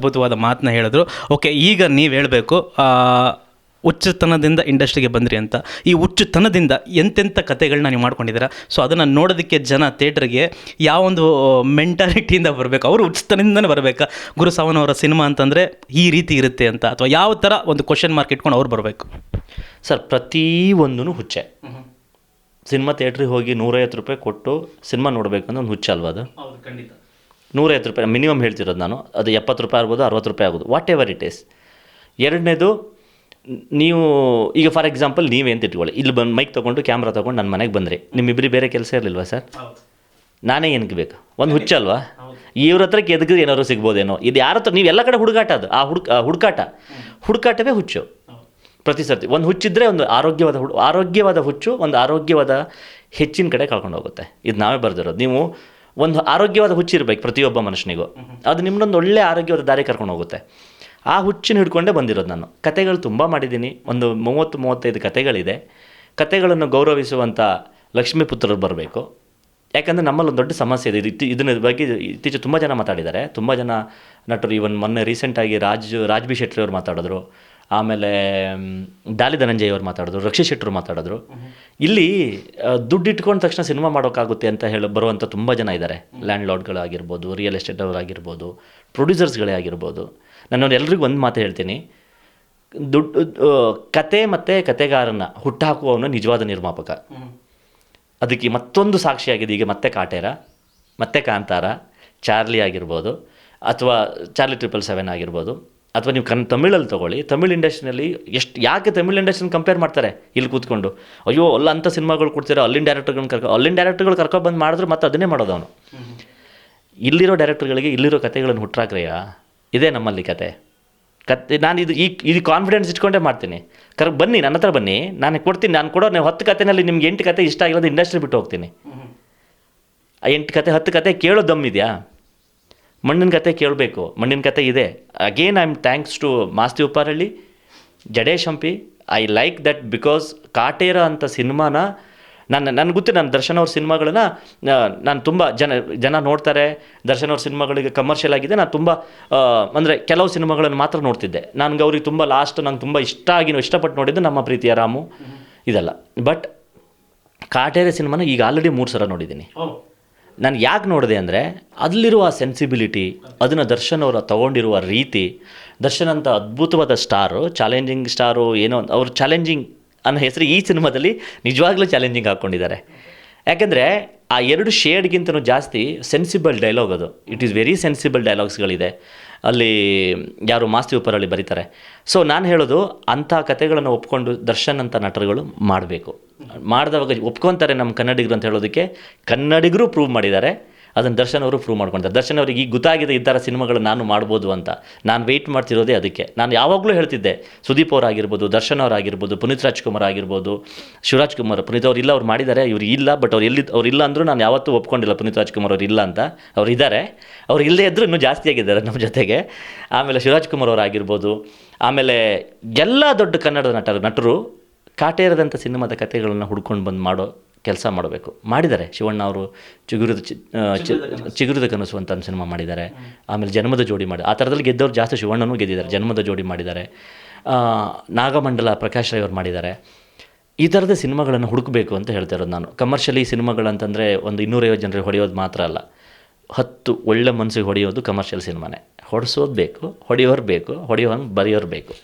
ಅದ್ಭುತವಾದ ಮಾತನ್ನ ಹೇಳಿದ್ರು. ಓಕೆ ಈಗ ನೀವು ಹೇಳಬೇಕು ಹುಚ್ಚುತನದಿಂದ ಇಂಡಸ್ಟ್ರಿಗೆ ಬಂದ್ರಿ ಅಂತ. ಈ ಹುಚ್ಚುತನದಿಂದ ಎಂತೆಂಥ ಕತೆಗಳನ್ನ ನೀವು ಮಾಡ್ಕೊಂಡಿದ್ದೀರಾ? ಸೊ ಅದನ್ನು ನೋಡೋದಕ್ಕೆ ಜನ ತೇಟ್ರಿಗೆ ಯಾವ ಒಂದು ಮೆಂಟಾಲಿಟಿಯಿಂದ ಬರಬೇಕು ಅವರು ಹುಚ್ಚುತನದಿಂದನೇ ಬರಬೇಕಾ? ಗುರು ಸಾವನ್ ಅವರ ಸಿನಿಮಾ ಅಂತಂದರೆ ಈ ರೀತಿ ಇರುತ್ತೆ ಅಂತ ಅಥವಾ ಯಾವ ಥರ ಒಂದು ಕ್ವಶನ್ ಮಾರ್ಕ್ ಇಟ್ಕೊಂಡು ಅವ್ರು ಬರಬೇಕು? ಸರ್ ಪ್ರತಿಯೊಂದೂ ಹುಚ್ಚೆ. ಸಿನಿಮಾ ಥಿಯೇಟ್ರಿಗೆ ಹೋಗಿ ನೂರೈವತ್ತು ರೂಪಾಯಿ ಕೊಟ್ಟು ಸಿನಿಮಾ ನೋಡಬೇಕು ಅನ್ನೋ ಒಂದು ಹುಚ್ಚ ಅಲ್ವಾ ಅದು ಖಂಡಿತ. ನೂರೈವತ್ತು ರೂಪಾಯಿ ಮಿನಿಮಮ್ ಹೇಳ್ತಿರೋದು ನಾನು ಅದು ಎಪ್ಪತ್ತು ರೂಪಾಯಿ ಆಗ್ಬೋದು ಅರವತ್ತು ರೂಪಾಯಿ ಆಗ್ಬೋದು ವಾಟ್ ಎವರ್ ಇಟ್ ಈಸ್ ಎರಡನೇದು ನೀವು ಈಗ ಫಾರ್ ಎಕ್ಸಾಂಪಲ್ ನೀವೇನು ತಿಟ್ಕೊಳ್ಳಿ ಇಲ್ಲಿ ಬಂದು ಮೈಕ್ ತೊಗೊಂಡು ಕ್ಯಾಮ್ರಾ ತೊಗೊಂಡು ನನ್ನ ಮನೆಗೆ ಬಂದ್ರಿ. ನಿಮ್ಮಿಬ್ಬರಿ ಬೇರೆ ಕೆಲಸ ಇರಲಿಲ್ವಾ ಸರ್? ನಾನೇ ಏನಕ್ಕೆ ಬೇಕು? ಒಂದು ಹುಚ್ಚ ಅಲ್ವಾ? ಇವ್ರ ಹತ್ರಕ್ಕೆ ಎದಗಿದ್ರೆ ಏನಾದ್ರು ಸಿಗ್ಬೋದೇನೋ? ಇದು ಯಾರ ಹತ್ರ ನೀವು ಎಲ್ಲ ಕಡೆ ಹುಡುಗಾಟ ಅದು. ಆ ಹುಡುಕ ಹುಡುಕಾಟ. ಹುಡುಕಾಟವೇ ಹುಚ್ಚು. ಪ್ರತಿ ಸರ್ತಿ. ಒಂದು ಹುಚ್ಚಿದ್ರೆ ಒಂದು ಆರೋಗ್ಯವಾದ ಹುಡು ಆರೋಗ್ಯವಾದ ಹುಚ್ಚು ಒಂದು ಆರೋಗ್ಯವಾದ ಹೆಚ್ಚಿನ ಕಡೆ ಕಳ್ಕೊಂಡು ಹೋಗುತ್ತೆ. ಇದು ನಾವೇ ಬರೆದಿರೋದು. ನೀವು ಒಂದು ಆರೋಗ್ಯವಾದ ಹುಚ್ಚು ಇರಬೇಕು ಪ್ರತಿಯೊಬ್ಬ ಮನುಷ್ಯನಿಗೂ. ಅದು ನಿಮ್ಮನ್ನೊಂದು ಒಳ್ಳೆ ಆರೋಗ್ಯವಾದ ದಾರಿ ಕರ್ಕೊಂಡು ಹೋಗುತ್ತೆ. ಆ ಹುಚ್ಚಿನ ಹಿಡ್ಕೊಂಡೇ ಬಂದಿರೋದು ನಾನು. ಕತೆಗಳು ತುಂಬ ಮಾಡಿದ್ದೀನಿ. ಒಂದು ಮೂವತ್ತು ಮೂವತ್ತೈದು ಕತೆಗಳಿದೆ. ಕತೆಗಳನ್ನು ಗೌರವಿಸುವಂಥ ಲಕ್ಷ್ಮೀಪುತ್ರರು ಬರಬೇಕು. ಯಾಕಂದರೆ ನಮ್ಮಲ್ಲಿ ಒಂದು ದೊಡ್ಡ ಸಮಸ್ಯೆ ಇದೆ. ಇದು ಇತ್ತಿ- ಇದನ್ನ ಬಗ್ಗೆ ಇತ್ತೀಚೆಗೆ ತುಂಬ ಜನ ಮಾತಾಡಿದ್ದಾರೆ. ತುಂಬ ಜನ ನಟರು ಇವನ್ ಮೊನ್ನೆ ರೀಸೆಂಟಾಗಿ ರಾಜ್ ರಾಜ್ ಬಿ ಶೆಟ್ಟಿ ಅವರು ಮಾತಾಡಿದ್ರು. ಆಮೇಲೆ ದಾಲಿ ಧನಂಜಯ್ ಅವ್ರು ಮಾತಾಡಿದ್ರು, ರಕ್ಷಿ ಶೆಟ್ಟರು ಮಾತಾಡಿದ್ರು. ಇಲ್ಲಿ ದುಡ್ಡು ಇಟ್ಕೊಂಡ ತಕ್ಷಣ ಸಿನಿಮಾ ಮಾಡೋಕ್ಕಾಗುತ್ತೆ ಅಂತ ಹೇಳಿ ಬರುವಂಥ ತುಂಬ ಜನ ಇದ್ದಾರೆ ಲ್ಯಾಂಡ್ ಲಾರ್ಡ್ಗಳಾಗಿರ್ಬೋದು ರಿಯಲ್ ಎಸ್ಟೇಟ್ ಅವರಾಗಿರ್ಬೋದು, ಪ್ರೊಡ್ಯೂಸರ್ಸ್ಗಳೇ ಆಗಿರ್ಬೋದು. ನಾನು ಎಲ್ರಿಗೂ ಒಂದು ಮಾತು ಹೇಳ್ತೀನಿ. ದುಡ್ಡು ಕತೆ ಮತ್ತು ಕತೆಗಾರನ ಹುಟ್ಟಾಕುವವನು ನಿಜವಾದ ನಿರ್ಮಾಪಕ. ಅದಕ್ಕೆ ಮತ್ತೊಂದು ಸಾಕ್ಷಿಯಾಗಿದೆ ಈಗ ಮತ್ತೆ ಕಾಟೇರ, ಮತ್ತೆ ಕಾಂತಾರ, ಚಾರ್ಲಿ ಆಗಿರ್ಬೋದು, ಅಥವಾ ಚಾರ್ಲಿ ಟ್ರಿಪಲ್ ಸೆವೆನ್ ಆಗಿರ್ಬೋದು. ಅಥವಾ ನೀವು ಕನ್ ತಮಿಳಲ್ಲಿ ತೊಗೊಳ್ಳಿ ತಮಿಳ್ ಇಂಡಸ್ಟ್ರಿನಲ್ಲಿ ಎಷ್ಟು ಯಾಕೆ ತಮಿಳ್ ಇಂಡಸ್ಟ್ರಿನ ಕಂಪೇರ್ ಮಾಡ್ತಾರೆ ಇಲ್ಲಿ ಕೂತ್ಕೊಂಡು? ಅಯ್ಯೋ ಅಲ್ಲ ಅಂಥ ಸಿನಿಮಾಗಳು ಕೊಡ್ತೀರಾ? ಅಲ್ಲಿನ ಡೈರೆಕ್ಟರ್ಗಳನ್ನ ಕರ್ಕೊ ಅಲ್ಲಿನ ಡೈರೆಕ್ಟರ್ಗಳು ಕರ್ಕೊಬಂದು ಮಾಡಿದ್ರೆ ಮತ್ತೆ ಅದನ್ನೇ ಮಾಡೋದು ಅವನು. ಇಲ್ಲಿರೋ ಡೈರೆಕ್ಟರ್ಗಳಿಗೆ ಇಲ್ಲಿರೋ ಕಥೆಗಳನ್ನು ಹುಟ್ಟಾಕ್ರಯ್ಯ ಇದೇ ನಮ್ಮಲ್ಲಿ ಕತೆ ಕತೆ ನಾನು ಇದು ಈ ಇದು ಕಾನ್ಫಿಡೆನ್ಸ್ ಇಟ್ಕೊಂಡೇ ಮಾಡ್ತೀನಿ. ಕರ್ ಬನ್ನಿ ನನ್ನ ಹತ್ರ ಬನ್ನಿ. ನಾನು ಕೊಡ್ತೀನಿ ನಾನು ಕೊಡೋ ನೀವು ಹತ್ತು ಕತೆನಲ್ಲಿ ನಿಮ್ಗೆ ಎಂಟು ಕತೆ ಇಷ್ಟ ಆಗಿರೋದು ಇಂಡಸ್ಟ್ರಿ ಬಿಟ್ಟು ಹೋಗ್ತೀನಿ. ಆ ಎಂಟು ಕತೆ ಹತ್ತು ಕತೆ ಕೇಳೋ ದಮ್ಮಿದೆಯಾ ಮಣ್ಣಿನ ಕತೆ ಕೇಳಬೇಕು. ಮಣ್ಣಿನ ಕತೆ ಇದೆ. Again I am thanks to Masti Upparahalli Jadesh Hampi. I like that because Kaatera ಅಂತ ಸಿನಿಮಾನ ನನ್ನ ನನಗೆ ಗೊತ್ತು ನಾನು ದರ್ಶನ್ ಅವ್ರ ಸಿನಿಮಾಗಳನ್ನ ನಾನು ತುಂಬ ಜನ ಜನ ನೋಡ್ತಾರೆ. ದರ್ಶನ್ ಅವ್ರ ಸಿನಿಮಾಗಳಿಗೆ ಕಮರ್ಷಿಯಲ್ ಆಗಿದೆ. ನಾನು ತುಂಬ ಅಂದರೆ ಕೆಲವು ಸಿನಿಮಾಗಳನ್ನು ಮಾತ್ರ ನೋಡ್ತಿದ್ದೆ. ನನಗೆ ಅವ್ರಿಗೆ ತುಂಬ ಲಾಸ್ಟ್ ನಂಗೆ ತುಂಬ ಇಷ್ಟ ಆಗಿ ಇಷ್ಟಪಟ್ಟು ನೋಡಿದ್ದು ನಮ್ಮ ಪ್ರೀತಿಯ ರಾಮು. ಇದೆಲ್ಲ. ಬಟ್ ಕಾಟೇರ ಸಿನಿಮಾನ ಈಗ ಆಲ್ರೆಡಿ ಮೂರು ಸಲ ನೋಡಿದ್ದೀನಿ. ನಾನು ಯಾಕೆ ನೋಡಿದೆ ಅಂದರೆ ಅಲ್ಲಿರುವ ಸೆನ್ಸಿಬಿಲಿಟಿ ಅದನ್ನು ದರ್ಶನ್ ಅವರು ತಗೊಂಡಿರುವ ರೀತಿ, ದರ್ಶನ್ ಅಂತ ಅದ್ಭುತವಾದ ಸ್ಟಾರು ಚಾಲೆಂಜಿಂಗ್ ಸ್ಟಾರು, ಏನೋ ಅವ್ರು ಚಾಲೆಂಜಿಂಗ್ ಅನ್ನೋ ಹೆಸರು ಈ ಸಿನಿಮಾದಲ್ಲಿ ನಿಜವಾಗ್ಲೂ ಚಾಲೆಂಜಿಂಗ್ ಹಾಕ್ಕೊಂಡಿದ್ದಾರೆ. ಯಾಕೆಂದರೆ ಆ ಎರಡು ಶೇಡ್ಗಿಂತಲೂ ಜಾಸ್ತಿ ಸೆನ್ಸಿಬಲ್ ಡೈಲಾಗ್ ಅದು. ಇಟ್ ಈಸ್ ವೆರಿ ಸೆನ್ಸಿಬಲ್ ಡೈಲಾಗ್ಸ್ಗಳಿದೆ ಅಲ್ಲಿ ಯಾರು ಮಾಸ್ತಿ ಉಪರಲ್ಲಿ ಬರೀತಾರೆ. ಸೊ ನಾನು ಹೇಳೋದು ಅಂಥ ಕಥೆಗಳನ್ನು ಒಪ್ಕೊಂಡು ದರ್ಶನ್ ಅಂತ ನಟರುಗಳು ಮಾಡಬೇಕು. ಮಾಡಿದವಾಗ ಒಪ್ಕೊತಾರೆ ನಮ್ಮ ಕನ್ನಡಿಗರು ಅಂತ ಹೇಳೋದಕ್ಕೆ ಕನ್ನಡಿಗರು ಪ್ರೂವ್ ಮಾಡಿದ್ದಾರೆ. ಅದನ್ನು ದರ್ಶನ್ ಅವರು ಪ್ರೂವ್ ಮಾಡ್ಕೊತಾರೆ ದರ್ಶನ್ ಅವರಿಗೆ ಈಗ ಗೊತ್ತಾಗಿದೆ ಈ ಥರ ಸಿನಿಮಾಗಳು ನಾನು ಮಾಡ್ಬೋದು ಅಂತ. ನಾನು ವೆಯ್ಟ್ ಮಾಡ್ತಿರೋದೇ ಅದಕ್ಕೆ. ನಾನು ಯಾವಾಗಲೂ ಹೇಳ್ತಿದ್ದೆ. ಸುದೀಪ್ ಅವರಾಗಿರ್ಬೋದು ದರ್ಶನ್ ಅವರಾಗಿರ್ಬೋದು ಪುನೀತ್ ರಾಜ್ಕುಮಾರ್ ಆಗಿರ್ಬೋದು, ಶಿವರಾಜ್ ಕುಮಾರ್, ಪುನೀತ್ ಅವ್ರು ಇಲ್ಲ, ಅವ್ರು ಮಾಡಿದ್ದಾರೆ, ಇವ್ರು ಇಲ್ಲ ಬಟ್ ಅವ್ರು ಎಲ್ಲಿ ಅವ್ರು ಇಲ್ಲ ಅಂದರೂ ನಾನು ಯಾವತ್ತೂ ಒಪ್ಕೊಂಡಿಲ್ಲ ಪುನೀತ್ ರಾಜ್ಕುಮಾರ್ ಅವ್ರು ಇಲ್ಲ ಅಂತ. ಅವ್ರು ಇದ್ದಾರೆ ಅವ್ರು ಇಲ್ಲದೇ ಇದ್ದರೂ ಇನ್ನೂ ಜಾಸ್ತಿ ಆಗಿದ್ದಾರೆ ನಮ್ಮ ಜೊತೆಗೆ. ಆಮೇಲೆ ಶಿವರಾಜ್ ಕುಮಾರ್ ಅವರಾಗಿರ್ಬೋದು ಆಮೇಲೆ ಎಲ್ಲ ದೊಡ್ಡ ಕನ್ನಡ ನಟರು ನಟರು ಕಾಟೇರದಂಥ ಸಿನಿಮಾದ ಕಥೆಗಳನ್ನು ಹುಡ್ಕೊಂಡು ಬಂದು ಮಾಡೋ ಕೆಲಸ ಮಾಡಬೇಕು. ಮಾಡಿದ್ದಾರೆ ಶಿವಣ್ಣ ಅವರು ಚಿಗುರುದ ಚಿ ಚಿಗುರಿದ ಕನಸು. ಅಂತ ಒಂದು ಸಿನಿಮಾ ಮಾಡಿದ್ದಾರೆ. ಆಮೇಲೆ ಜನ್ಮದ ಜೋಡಿ ಮಾಡಿ ಆ ಥರದಲ್ಲಿ ಗೆದ್ದವರು ಜಾಸ್ತಿ ಶಿವಣ್ಣನೂ ಗೆದ್ದಿದ್ದಾರೆ. ಜನ್ಮದ ಜೋಡಿ ಮಾಡಿದ್ದಾರೆ. ನಾಗಮಂಡಲ ಪ್ರಕಾಶ್ ರೈ ಅವ್ರು ಮಾಡಿದ್ದಾರೆ. ಈ ಥರದ ಸಿನಿಮಾಗಳನ್ನು ಹುಡುಕಬೇಕು ಅಂತ ಹೇಳ್ತಾ ಇರೋದು ನಾನು. ಕಮರ್ಷಿಯಲಿ ಸಿನಿಮಾಗಳಂತಂದರೆ ಒಂದು ಇನ್ನೂರೈವತ್ತು ಜನರಿಗೆ ಹೊಡೆಯೋದು ಮಾತ್ರ ಅಲ್ಲ. ಹತ್ತು ಒಳ್ಳೆ ಮನಸ್ಸಿಗೆ ಹೊಡೆಯೋದು ಕಮರ್ಷಿಯಲ್ ಸಿನಿಮಾನೇ. ಹೊಡೆಸೋದು ಬೇಕು ಹೊಡೆಯೋರು ಬೇಕು ಹೊಡೆಯೋ ಹಂಗೆ ಬರೆಯೋರು ಬೇಕು.